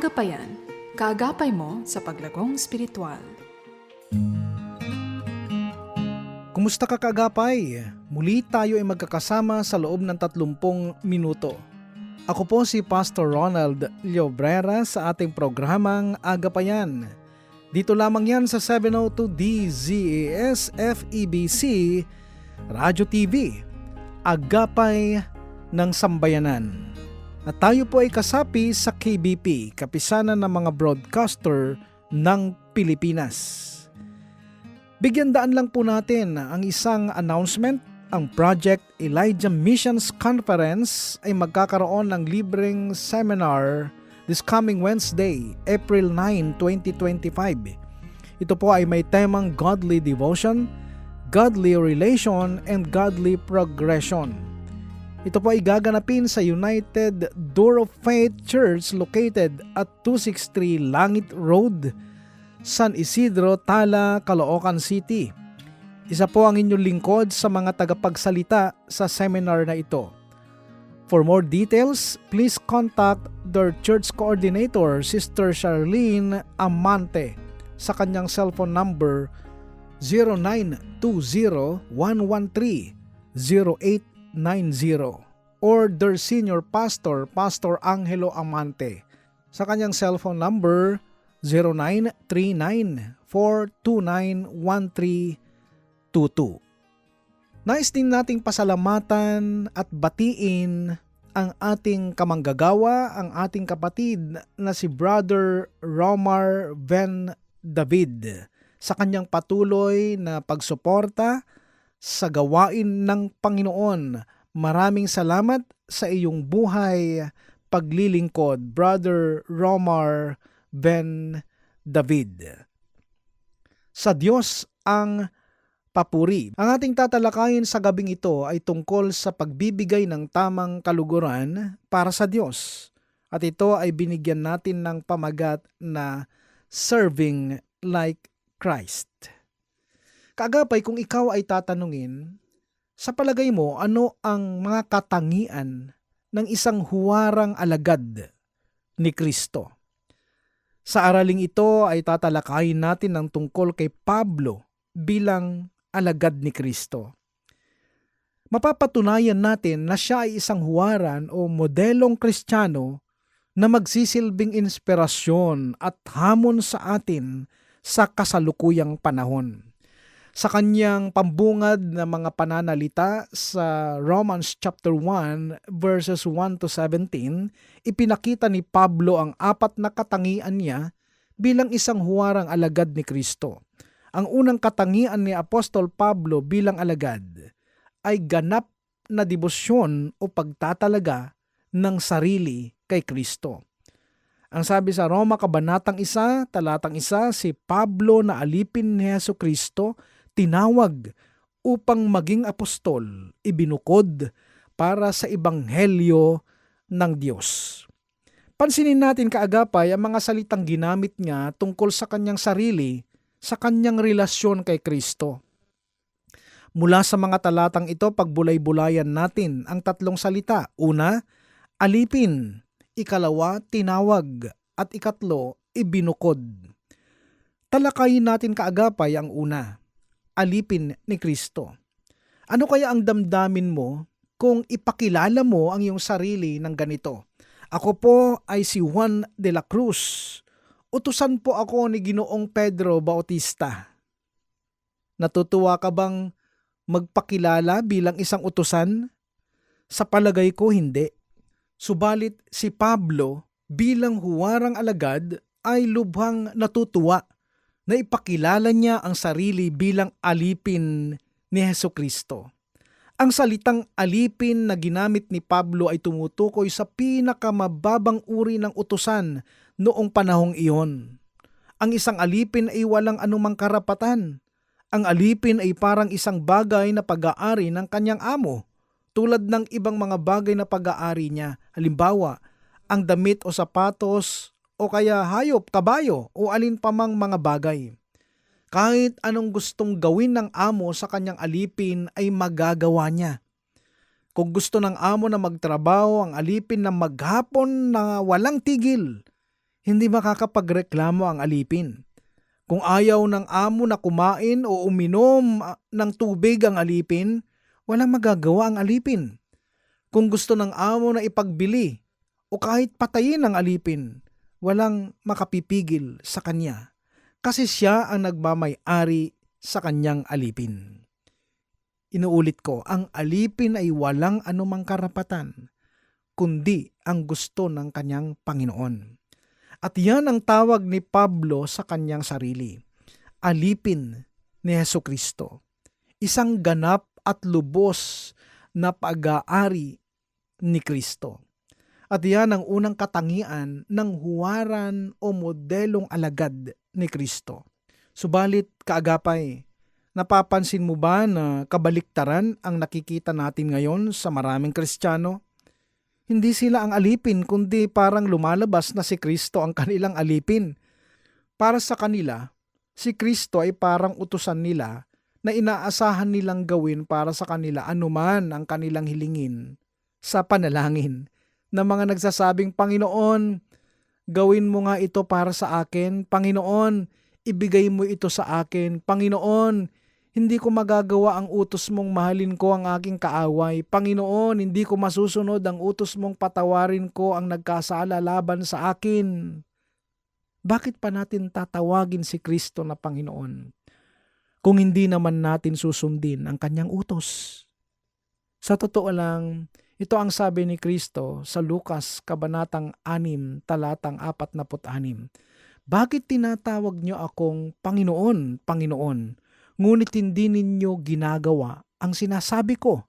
Agapayan, kaagapay mo sa paglagong spiritual. Kumusta ka kagapay? Muli tayo ay magkakasama sa loob ng 30 minuto. Ako po si Pastor Ronald Llobrera sa ating programang Agapayan. Dito lamang yan sa 702 DZAS FEBC Radio TV, Agapay ng Sambayanan. At tayo po ay kasapi sa KBP, Kapisanan ng mga Broadcaster ng Pilipinas. Bigyan daan lang po natin ang isang announcement. Ang Project Elijah Missions Conference ay magkakaroon ng libreng seminar this coming Wednesday, April 9, 2025. Ito po ay may temang Godly Devotion, Godly Relation, and Godly Progression. Ito po ay gaganapin sa United Door of Faith Church located at 263 Langit Road, San Isidro, Tala, Caloocan City. Isa po ang inyong lingkod sa mga tagapagsalita sa seminar na ito. For more details, please contact their church coordinator, Sister Charlene Amante, sa kanyang cellphone number 0920-113-0890 or their senior pastor, Pastor Angelo Amante, sa kanyang cellphone number 0939-429-1322. Nais din nating pasalamatan at batiin ang ating kamanggagawa, ang ating kapatid na si Brother Romar Van David sa kanyang patuloy na pagsuporta sa gawain ng Panginoon. Maraming salamat sa iyong buhay paglilingkod, Brother Romar Ben David. Sa Diyos ang papuri. Ang ating tatalakayin sa gabing ito ay tungkol sa pagbibigay ng tamang kaluguran para sa Diyos. At ito ay binigyan natin ng pamagat na serving like Christ. Kaagapay kung ikaw ay tatanungin, sa palagay mo ano ang mga katangian ng isang huwarang alagad ni Kristo? Sa araling ito ay tatalakayin natin ng tungkol kay Pablo bilang alagad ni Kristo. Mapapatunayan natin na siya ay isang huwaran o modelong kristyano na magsisilbing inspirasyon at hamon sa atin sa kasalukuyang panahon. Sa kanyang pambungad na mga pananalita sa Romans chapter 1 verses 1 to 17, ipinakita ni Pablo ang apat na katangian niya bilang isang huwarang alagad ni Kristo. Ang unang katangian ni Apostol Pablo bilang alagad ay ganap na debosyon o pagtatalaga ng sarili kay Kristo. Ang sabi sa Roma Kabanatang 1, talatang 1, si Pablo na alipin ni Yesu Kristo tinawag upang maging apostol, ibinukod para sa ibanghelyo ng Diyos. Pansinin natin kaagapay ang mga salitang ginamit niya tungkol sa kanyang sarili, sa kanyang relasyon kay Kristo. Mula sa mga talatang ito, pagbulay-bulayan natin ang tatlong salita. Una, alipin. Ikalawa, tinawag. At ikatlo, ibinukod. Talakayin natin kaagapay ang una alipin ni Kristo. Ano kaya ang damdamin mo kung ipakilala mo ang iyong sarili ng ganito? Ako po ay si Juan de la Cruz. Utusan po ako ni Ginoong Pedro Bautista. Natutuwa ka bang magpakilala bilang isang utusan? Sa palagay ko hindi. Subalit si Pablo bilang huwarang alagad ay lubhang natutuwa na ipakilala niya ang sarili bilang alipin ni Heso Kristo. Ang salitang alipin na ginamit ni Pablo ay tumutukoy sa pinakamababang uri ng utusan noong panahong iyon. Ang isang alipin ay walang anumang karapatan. Ang alipin ay parang isang bagay na pag-aari ng kanyang amo, tulad ng ibang mga bagay na pag-aari niya. Halimbawa, ang damit o sapatos o kaya hayop, kabayo o alin pa mang mga bagay. Kahit anong gustong gawin ng amo sa kanyang alipin ay magagawa niya. Kung gusto ng amo na magtrabaho ang alipin na maghapon na walang tigil, Hindi makakapagreklamo ang alipin. Kung ayaw ng amo na kumain o uminom ah, ng tubig ang alipin, walang magagawa ang alipin. Kung gusto ng amo na ipagbili o kahit patayin ang alipin, walang makapipigil sa kanya kasi siya ang nagmamay-ari sa kanyang alipin. Inuulit ko, ang alipin ay walang anumang karapatan, kundi ang gusto ng kanyang Panginoon. At yan ang tawag ni Pablo sa kanyang sarili. Alipin ni Heso Kristo. Isang ganap at lubos na pag-aari ni Kristo. At yan ang unang katangian ng huwaran o modelong alagad ni Kristo. Subalit, kaagapay, napapansin mo ba na kabaliktaran ang nakikita natin ngayon sa maraming Kristiyano? Hindi sila ang alipin kundi parang lumalabas na si Kristo ang kanilang alipin. Para sa kanila, si Kristo ay parang utusan nila na inaasahan nilang gawin para sa kanila anuman ang kanilang hilingin sa panalangin na mga nagsasabing, Panginoon, gawin mo nga ito para sa akin. Panginoon, ibigay mo ito sa akin. Panginoon, hindi ko magagawa ang utos mong mahalin ko ang aking kaaway. Panginoon, hindi ko masusunod ang utos mong patawarin ko ang nagkasala laban sa akin. Bakit pa natin tatawagin si Kristo na Panginoon kung hindi naman natin susundin ang kanyang utos? Sa totoo lang, ito ang sabi ni Kristo sa Lukas Kabanatang 6, talatang 46. Bakit tinatawag niyo akong Panginoon, Panginoon, ngunit hindi ninyo ginagawa ang sinasabi ko?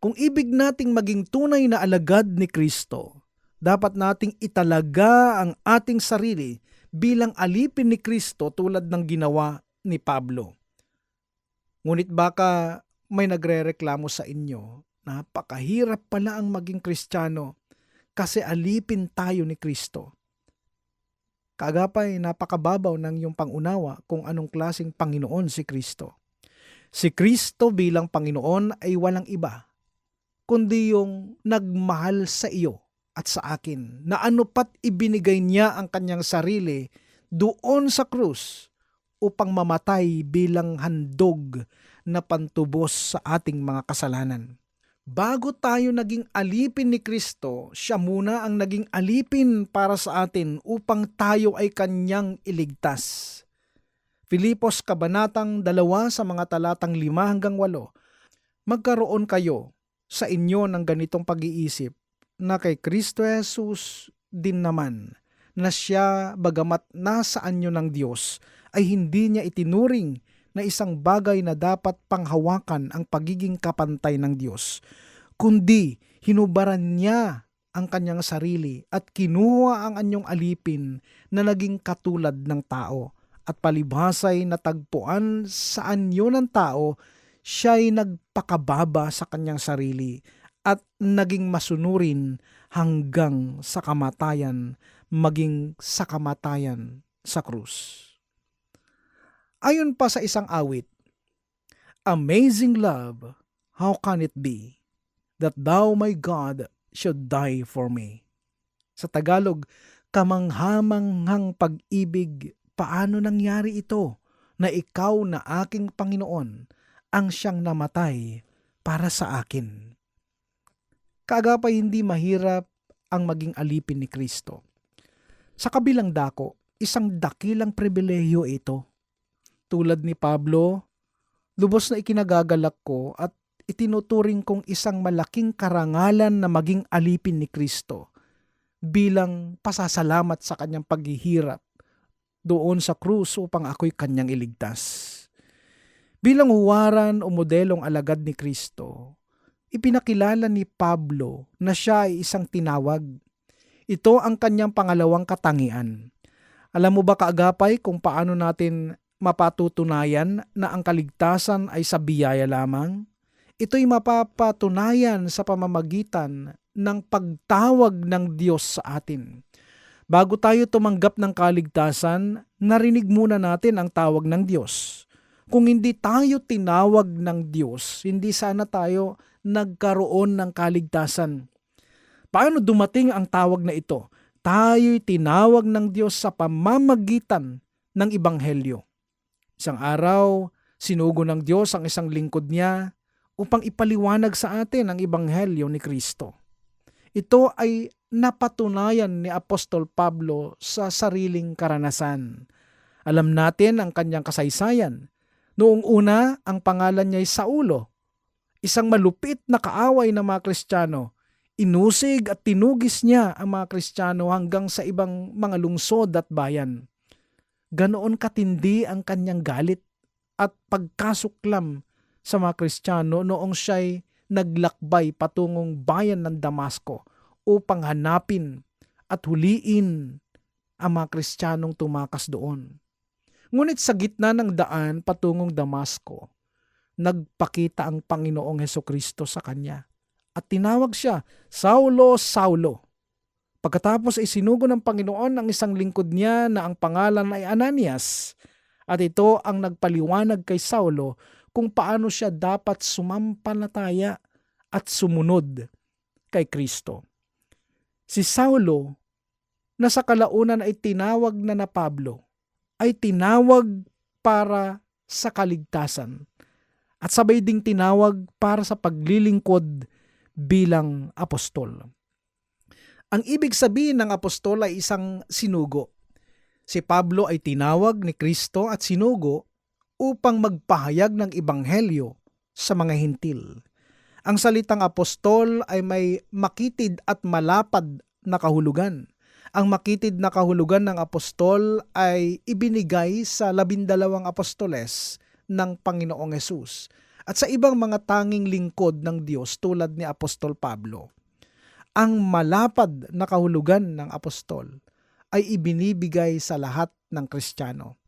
Kung ibig nating maging tunay na alagad ni Kristo, dapat nating italaga ang ating sarili bilang alipin ni Kristo tulad ng ginawa ni Pablo. Ngunit baka may nagrereklamo sa inyo, napakahirap pala ang maging Kristiyano kasi alipin tayo ni Kristo. Kagapay napakababaw ng iyong pangunawa kung anong klasing Panginoon si Kristo. Si Kristo bilang Panginoon ay walang iba, kundi yung nagmahal sa iyo at sa akin na anupat ibinigay niya ang kanyang sarili doon sa krus upang mamatay bilang handog na pantubos sa ating mga kasalanan. Bago tayo naging alipin ni Kristo, siya muna ang naging alipin para sa atin upang tayo ay kanyang iligtas. Filipos Kabanatang 2 sa mga talatang 5 hanggang 8, Magkaroon kayo sa inyo ng ganitong pag-iisip na kay Kristo Jesus din naman na siya bagamat nasa anyo ng Diyos ay hindi niya itinuring na isang bagay na dapat panghawakan ang pagiging kapantay ng Diyos, kundi hinubaran niya ang kanyang sarili at kinuha ang anyong alipin na naging katulad ng tao at palibhasay natagpuan sa anyo ng tao, siya'y nagpakababa sa kanyang sarili at naging masunurin hanggang sa kamatayan, maging sa kamatayan sa krus. Ayon pa sa isang awit, Amazing love, how can it be that thou, my God, should die for me? Sa Tagalog, kamanghamanghang pag-ibig, paano nangyari ito na ikaw na aking Panginoon ang siyang namatay para sa akin? Kaagapay hindi mahirap ang maging alipin ni Kristo. Sa kabilang dako, isang dakilang pribilehiyo ito tulad ni Pablo, lubos na ikinagagalak ko at itinuturing kong isang malaking karangalan na maging alipin ni Kristo bilang pasasalamat sa kanyang paghihirap doon sa krus upang ako'y kanyang iligtas. Bilang huwaran o modelong alagad ni Kristo, ipinakilala ni Pablo na siya ay isang tinawag. Ito ang kanyang pangalawang katangian. Alam mo ba kaagapay kung paano natin mapatutunayan na ang kaligtasan ay sa biyaya lamang? Ito'y mapapatunayan sa pamamagitan ng pagtawag ng Diyos sa atin. Bago tayo tumanggap ng kaligtasan, narinig muna natin ang tawag ng Diyos. Kung hindi tayo tinawag ng Diyos, hindi sana tayo nagkaroon ng kaligtasan. Paano dumating ang tawag na ito? tayo'y tinawag ng Diyos sa pamamagitan ng Ibanghelyo. Isang araw, sinugo ng Diyos ang isang lingkod niya upang ipaliwanag sa atin ang Ibanghelyo ni Kristo. Ito ay napatunayan ni Apostol Pablo sa sariling karanasan. Alam natin ang kanyang kasaysayan. Noong una, ang pangalan niya ay Saulo, isang malupit na kaaway ng mga Kristiyano. Inusig at tinugis niya ang mga Kristiyano hanggang sa ibang mga lungsod at bayan. Ganoon katindi ang kanyang galit at pagkasuklam sa mga Kristiyano noong siya'y naglakbay patungong bayan ng Damasco upang hanapin at huliin ang mga Kristiyanong tumakas doon. Ngunit sa gitna ng daan patungong Damasco, nagpakita ang Panginoong Heso Kristo sa kanya at tinawag siya, Saulo, Saulo. Pagkatapos ay sinugo ng Panginoon ang isang lingkod niya na ang pangalan ay Ananias at ito ang nagpaliwanag kay Saulo kung paano siya dapat sumampalataya at sumunod kay Kristo. Si Saulo na sa kalaunan ay tinawag na na Pablo ay tinawag para sa kaligtasan at sabay ding tinawag para sa paglilingkod bilang apostol. Ang ibig sabihin ng apostol ay isang sinugo. Si Pablo ay tinawag ni Kristo at sinugo upang magpahayag ng ibanghelyo sa mga hintil. Ang salitang apostol ay may makitid at malapad na kahulugan. Ang makitid na kahulugan ng apostol ay ibinigay sa labindalawang apostoles ng Panginoong Yesus at sa ibang mga tanging lingkod ng Diyos tulad ni Apostol Pablo. Ang malapad na kahulugan ng apostol ay ibinibigay sa lahat ng Kristiyano.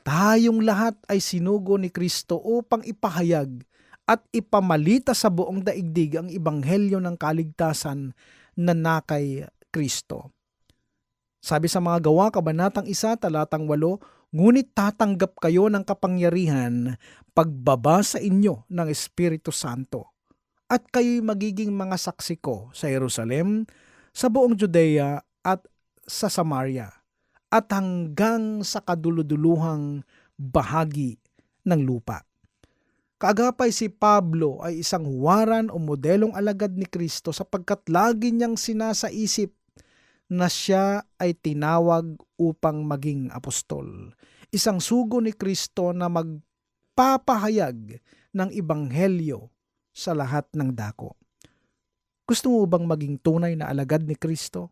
Tayong lahat ay sinugo ni Kristo upang ipahayag at ipamalita sa buong daigdig ang ibanghelyo ng kaligtasan na nakay Kristo. Sabi sa mga gawa, kabanatang isa, talatang walo, ngunit tatanggap kayo ng kapangyarihan pagbaba sa inyo ng Espiritu Santo. At kayo'y magiging mga saksi ko sa Jerusalem, sa buong Judea at sa Samaria, at hanggang sa kaduluduluhang bahagi ng lupa. Kaagapay si Pablo ay isang huwaran o modelong alagad ni Kristo sapagkat lagi niyang sinasaisip na siya ay tinawag upang maging apostol. Isang sugo ni Kristo na magpapahayag ng ibanghelyo sa lahat ng dako. Gusto mo bang maging tunay na alagad ni Kristo?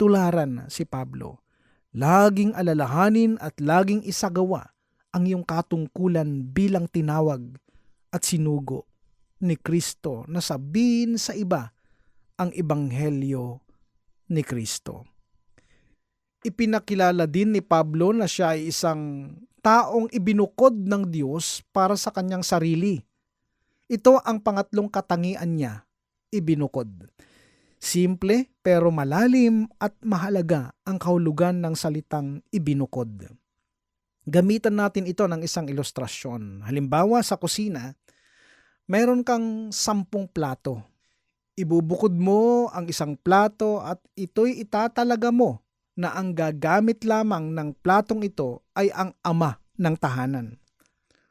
Tularan si Pablo. Laging alalahanin at laging isagawa ang iyong katungkulan bilang tinawag at sinugo ni Kristo na sabihin sa iba ang ibanghelyo ni Kristo. Ipinakilala din ni Pablo na siya ay isang taong ibinukod ng Diyos para sa kanyang sarili ito ang pangatlong katangian niya, ibinukod. Simple pero malalim at mahalaga ang kahulugan ng salitang ibinukod. Gamitan natin ito ng isang ilustrasyon. Halimbawa sa kusina, mayroon kang sampung plato. Ibubukod mo ang isang plato at ito'y itatalaga mo na ang gagamit lamang ng platong ito ay ang ama ng tahanan.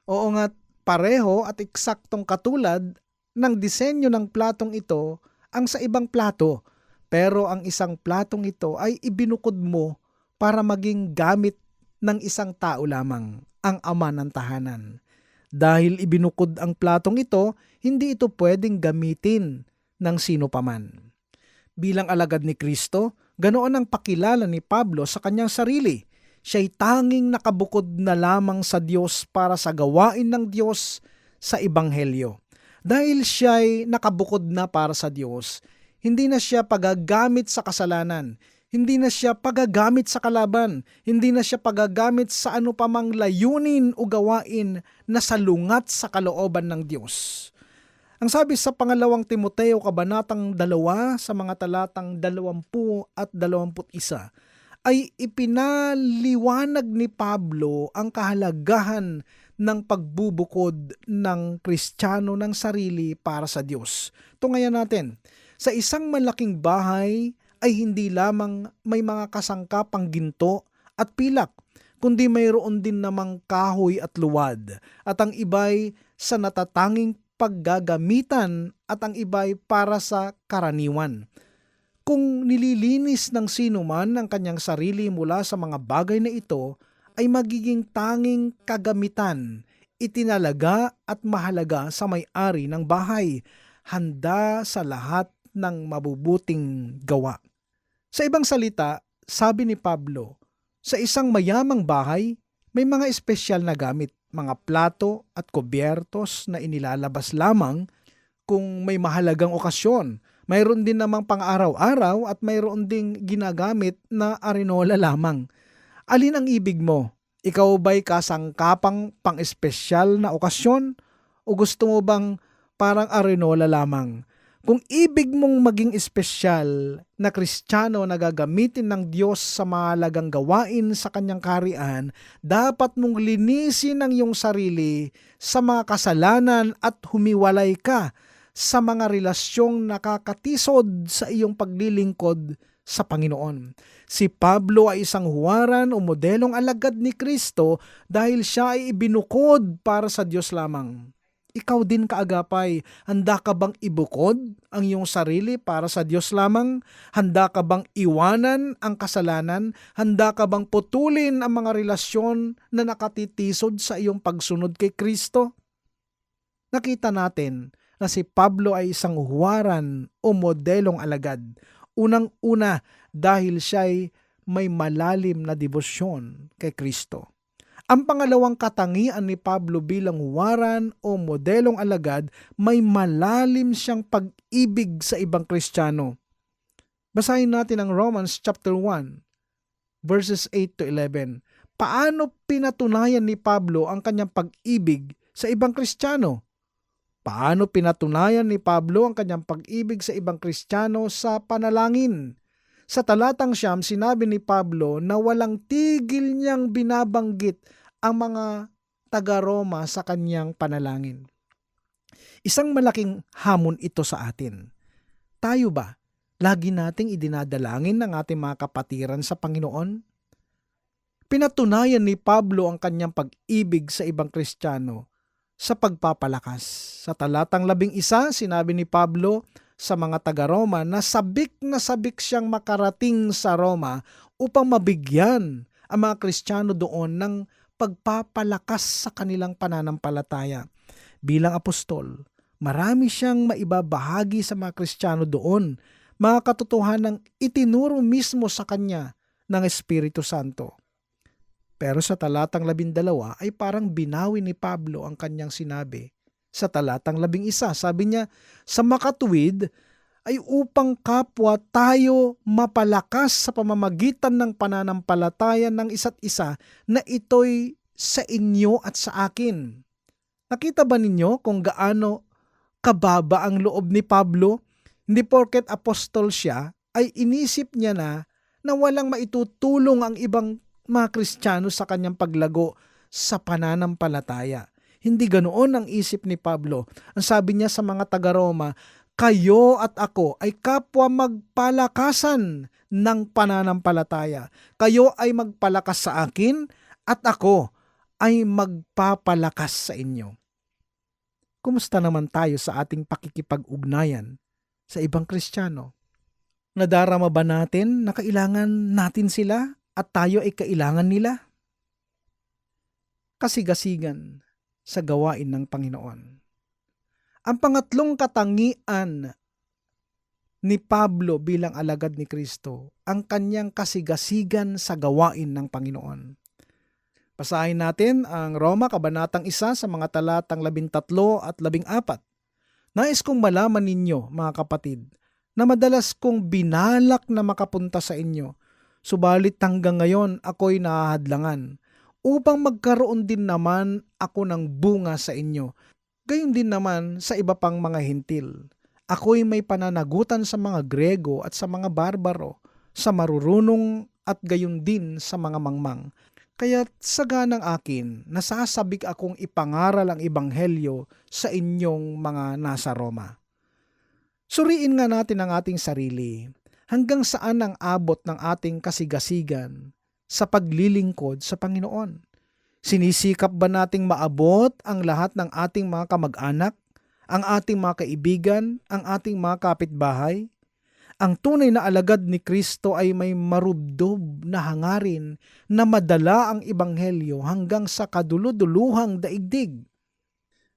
Oo nga, pareho at eksaktong katulad ng disenyo ng platong ito ang sa ibang plato, pero ang isang platong ito ay ibinukod mo para maging gamit ng isang tao lamang, ang ama ng tahanan. Dahil ibinukod ang platong ito, hindi ito pwedeng gamitin ng sino paman. Bilang alagad ni Kristo, ganoon ang pakilala ni Pablo sa kanyang sarili – siya'y tanging nakabukod na lamang sa Diyos para sa gawain ng Diyos sa Ebanghelyo. Dahil siya'y nakabukod na para sa Diyos, hindi na siya pagagamit sa kasalanan, hindi na siya pagagamit sa kalaban, hindi na siya pagagamit sa ano pa layunin o gawain na salungat sa kalooban ng Diyos. Ang sabi sa pangalawang Timoteo kabanatang dalawa sa mga talatang dalawampu at dalawamput isa, ay ipinaliwanag ni Pablo ang kahalagahan ng pagbubukod ng Kristiyano ng sarili para sa Diyos. Tungayan natin, sa isang malaking bahay ay hindi lamang may mga kasangkapang ginto at pilak, kundi mayroon din namang kahoy at luwad, at ang iba'y sa natatanging paggagamitan at ang iba'y para sa karaniwan. Kung nililinis ng sino man ang kanyang sarili mula sa mga bagay na ito, ay magiging tanging kagamitan, itinalaga at mahalaga sa may-ari ng bahay, handa sa lahat ng mabubuting gawa. Sa ibang salita, sabi ni Pablo, sa isang mayamang bahay, may mga espesyal na gamit, mga plato at kubyertos na inilalabas lamang kung may mahalagang okasyon. Mayroon din namang pang-araw-araw at mayroon ding ginagamit na arenola lamang. Alin ang ibig mo? Ikaw ba'y kasangkapang pang-espesyal na okasyon? O gusto mo bang parang arenola lamang? Kung ibig mong maging espesyal na kristyano na gagamitin ng Diyos sa mahalagang gawain sa kanyang kaharian, dapat mong linisin ang iyong sarili sa mga kasalanan at humiwalay ka sa mga relasyong nakakatisod sa iyong paglilingkod sa Panginoon. Si Pablo ay isang huwaran o modelong alagad ni Kristo dahil siya ay ibinukod para sa Diyos lamang. Ikaw din kaagapay, handa ka bang ibukod ang iyong sarili para sa Diyos lamang? Handa ka bang iwanan ang kasalanan? Handa ka bang putulin ang mga relasyon na nakatitisod sa iyong pagsunod kay Kristo? Nakita natin na si Pablo ay isang huwaran o modelong alagad. Unang-una dahil siya ay may malalim na debosyon kay Kristo. Ang pangalawang katangian ni Pablo bilang huwaran o modelong alagad, may malalim siyang pag-ibig sa ibang Kristiyano. Basahin natin ang Romans chapter 1, verses 8 to 11. Paano pinatunayan ni Pablo ang kanyang pag-ibig sa ibang Kristiyano? Paano pinatunayan ni Pablo ang kanyang pag-ibig sa ibang Kristiyano sa panalangin? Sa talatang siyam, sinabi ni Pablo na walang tigil niyang binabanggit ang mga taga-Roma sa kanyang panalangin. Isang malaking hamon ito sa atin. Tayo ba, lagi nating idinadalangin ng ating mga kapatiran sa Panginoon? Pinatunayan ni Pablo ang kanyang pag-ibig sa ibang Kristiyano sa pagpapalakas. Sa talatang labing isa, sinabi ni Pablo, sa mga taga-Roma na sabik na sabik siyang makarating sa Roma upang mabigyan ang mga Kristiyano doon ng pagpapalakas sa kanilang pananampalataya. Bilang apostol, marami siyang maibabahagi sa mga Kristiyano doon, mga katotohanang itinuro mismo sa kanya ng Espiritu Santo. Pero sa talatang labindalawa ay parang binawi ni Pablo ang kanyang sinabi sa talatang labing isa. Sabi niya, sa makatuwid ay upang kapwa tayo mapalakas sa pamamagitan ng pananampalataya ng isa't isa na ito'y sa inyo at sa akin. Nakita ba ninyo kung gaano kababa ang loob ni Pablo? Hindi porket apostol siya, ay inisip niya na na walang maitutulong ang ibang mga Kristiyano sa kanyang paglago sa pananampalataya. Hindi ganoon ang isip ni Pablo. Ang sabi niya sa mga taga-Roma, kayo at ako ay kapwa magpalakasan ng pananampalataya. Kayo ay magpalakas sa akin at ako ay magpapalakas sa inyo. Kumusta naman tayo sa ating pakikipag-ugnayan sa ibang Kristiyano? Nadarama ba natin na kailangan natin sila at tayo ay kailangan nila? Kasigasigan sa gawain ng Panginoon. Ang pangatlong katangian ni Pablo bilang alagad ni Kristo, ang kanyang kasigasigan sa gawain ng Panginoon. Basahin natin ang Roma Kabanatang 1 sa mga talatang 13 at 14. Nais kong malaman ninyo, mga kapatid, na madalas kong binalak na makapunta sa inyo, subalit hanggang ngayon ako'y nahahadlangan upang magkaroon din naman ako ng bunga sa inyo. Gayon din naman sa iba pang mga hintil. Ako'y may pananagutan sa mga Grego at sa mga barbaro, sa marurunong at gayon din sa mga mangmang. Kaya sa ganang akin, nasasabik akong ipangaral ang ibanghelyo sa inyong mga nasa Roma. Suriin nga natin ang ating sarili. Hanggang saan ang abot ng ating kasigasigan sa paglilingkod sa Panginoon? Sinisikap ba nating maabot ang lahat ng ating mga kamag-anak, ang ating mga kaibigan, ang ating mga kapitbahay? Ang tunay na alagad ni Kristo ay may marubdob na hangarin na madala ang ebanghelyo hanggang sa kaduluduluhang daigdig.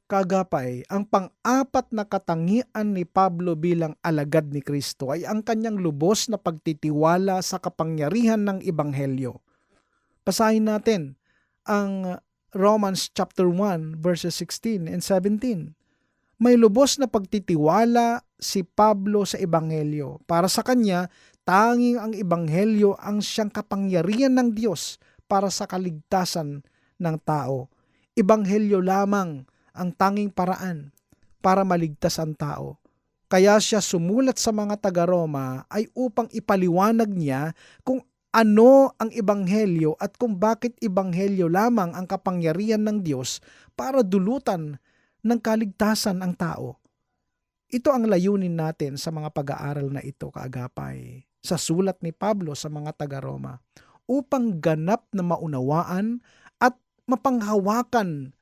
Kagapay, ang pang-apat na katangian ni Pablo bilang alagad ni Kristo ay ang kanyang lubos na pagtitiwala sa kapangyarihan ng ebanghelyo. Basahin natin ang Romans chapter 1 verses 16 and 17. May lubos na pagtitiwala si Pablo sa ebanghelyo. Para sa kanya, tanging ang ebanghelyo ang siyang kapangyarihan ng Diyos para sa kaligtasan ng tao. Ebanghelyo lamang ang tanging paraan para maligtas ang tao. Kaya siya sumulat sa mga taga-Roma ay upang ipaliwanag niya kung ano ang ebanghelyo at kung bakit ebanghelyo lamang ang kapangyarihan ng Diyos para dulutan ng kaligtasan ang tao. Ito ang layunin natin sa mga pag-aaral na ito, kaagapay, sa sulat ni Pablo sa mga taga-Roma, upang ganap na maunawaan at mapanghawakan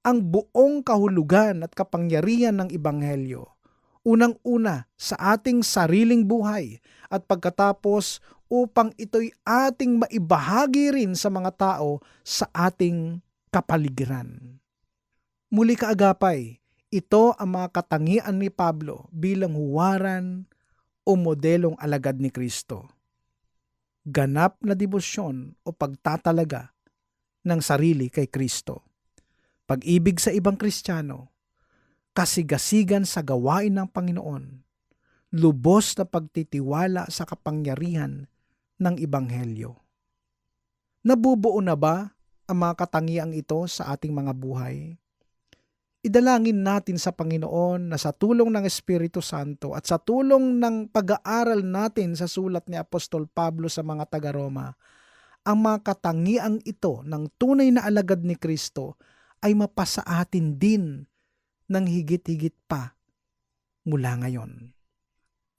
ang buong kahulugan at kapangyarihan ng Ebanghelyo. Unang-una sa ating sariling buhay at pagkatapos upang ito'y ating maibahagi rin sa mga tao sa ating kapaligiran. Muli kaagapay, ito ang mga katangian ni Pablo bilang huwaran o modelong alagad ni Kristo. Ganap na debosyon o pagtatalaga ng sarili kay Kristo pag-ibig sa ibang Kristiyano, kasigasigan sa gawain ng Panginoon, lubos na pagtitiwala sa kapangyarihan ng Ibanghelyo. Nabubuo na ba ang mga katangiang ito sa ating mga buhay? Idalangin natin sa Panginoon na sa tulong ng Espiritu Santo at sa tulong ng pag-aaral natin sa sulat ni Apostol Pablo sa mga taga-Roma, ang mga katangiang ito ng tunay na alagad ni Kristo ay mapasa atin din ng higit-higit pa mula ngayon.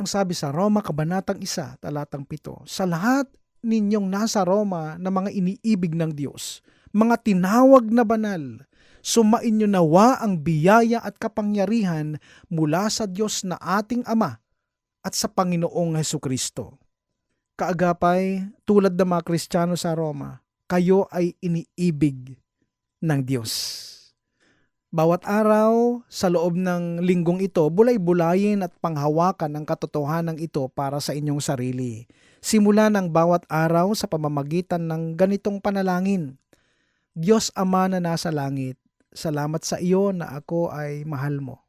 Ang sabi sa Roma Kabanatang 1, talatang 7, Sa lahat ninyong nasa Roma na mga iniibig ng Diyos, mga tinawag na banal, sumain nyo nawa ang biyaya at kapangyarihan mula sa Diyos na ating Ama at sa Panginoong Heso Kristo. Kaagapay, tulad ng mga Kristiyano sa Roma, kayo ay iniibig ng Diyos. Bawat araw sa loob ng linggong ito, bulay-bulayin at panghawakan ang katotohanan ito para sa inyong sarili. Simula ng bawat araw sa pamamagitan ng ganitong panalangin. Diyos Ama na nasa langit, salamat sa iyo na ako ay mahal mo.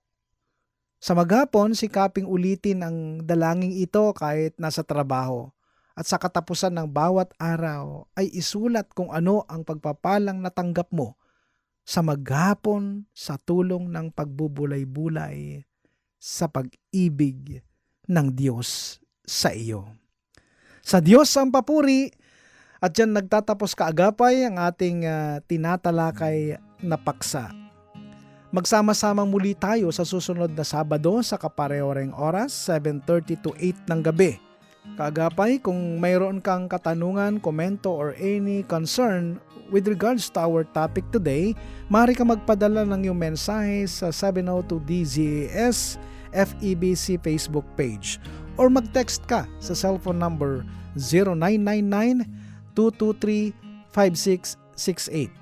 Sa maghapon, sikaping ulitin ang dalangin ito kahit nasa trabaho. At sa katapusan ng bawat araw ay isulat kung ano ang pagpapalang natanggap mo sa maghapon sa tulong ng pagbubulay-bulay sa pag-ibig ng Diyos sa iyo. Sa Diyos ang papuri at yan nagtatapos kaagapay ang ating uh, tinatalakay na paksa. Magsama-samang muli tayo sa susunod na Sabado sa kaparehoreng oras, 7.30 to 8 ng gabi. Kaagapay, kung mayroon kang katanungan, komento, or any concern with regards to our topic today, maaari ka magpadala ng iyong mensahe sa 702 DZAS FEBC Facebook page or mag-text ka sa cellphone number 0999-223-5668.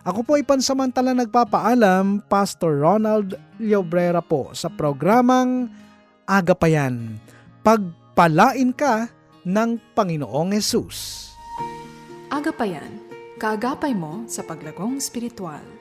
Ako po ay pansamantala nagpapaalam, Pastor Ronald Llobrera po sa programang Agapayan. Pagpalain ka ng Panginoong Yesus. Agapayan, kaagapay mo sa paglagong spiritual.